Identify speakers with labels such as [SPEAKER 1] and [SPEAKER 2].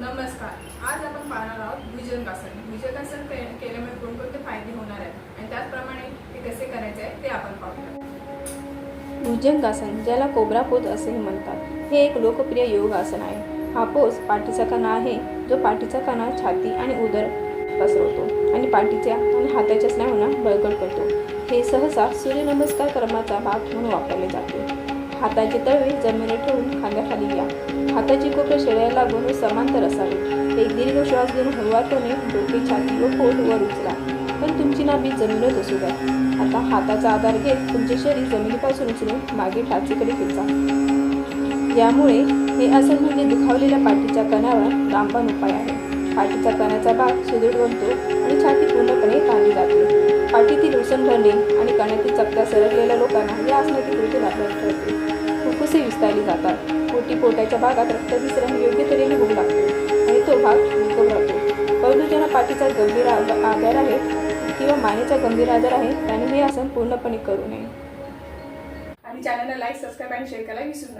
[SPEAKER 1] नमस्कार. आज आपण पाहणार आहोत भुजंगासन भुजंगासन केल्यामुळे कोणकोणते फायदे होणार आहेत आणि त्याचप्रमाणे ते कसे करायचे आहे ते आपण पाहूया.
[SPEAKER 2] भुजंगासन ज्याला कोब्रा पोज असेही म्हणतात हे एक लोकप्रिय योग आसन आहे. हा पोज पाठीचा कणा आहे जो पाठीचा कणा छाती आणि उदर पसरवतो आणि पाठीच्या आणि हाताच्या स्नायूंना बळकट करतो. हे सहसा सूर्यनमस्कार क्रमाचा भाग म्हणून वापरले जाते. हाताचे तळवे जमिनीवर ठेवून खांद्याखाली घ्या हाताची कोपरे शेळ्याला लागून व समांतर असावे? एक दीर्घ श्वास घेऊन हळुवारपणे डोके छाती व पोट वर उचला. पण तुमची नाभी जमिनीत असू द्या. आता हाताचा आधार घेत तुमचे शरीर जमिनीपासून उचलून मागे टाचीकडे खेचा यामुळे हे आसन म्हणजे दुखावलेल्या पाठीच्या कणावर रामबाण उपाय आहे. पाठीच्या कणाचा भाग सुदृढ बनतो आणि छाती पूर्णपणे ताणली जाते. पाठीतील उसण भरणे आणि कण्यातील चकत्या सरकलेल्या लोकांना या आसनाची कृती लाभदायक ठरते फुफ्फुसे विस्तारली जातात. पोटी पोटाच्या भागात रक्त विसरण योग्य तऱ्हेने होऊ लागते. आणि तो भाग निकोप राहतो परंतु ज्यांना पाठीचा गंभीर आजार आहे किंवा मानेचा गंभीर आजार आहे त्याने हे आसन पूर्णपणे करू नये.
[SPEAKER 1] आणि चॅनलला लाईक सबस्क्राईब आणि शेअर करायला विसरू नका.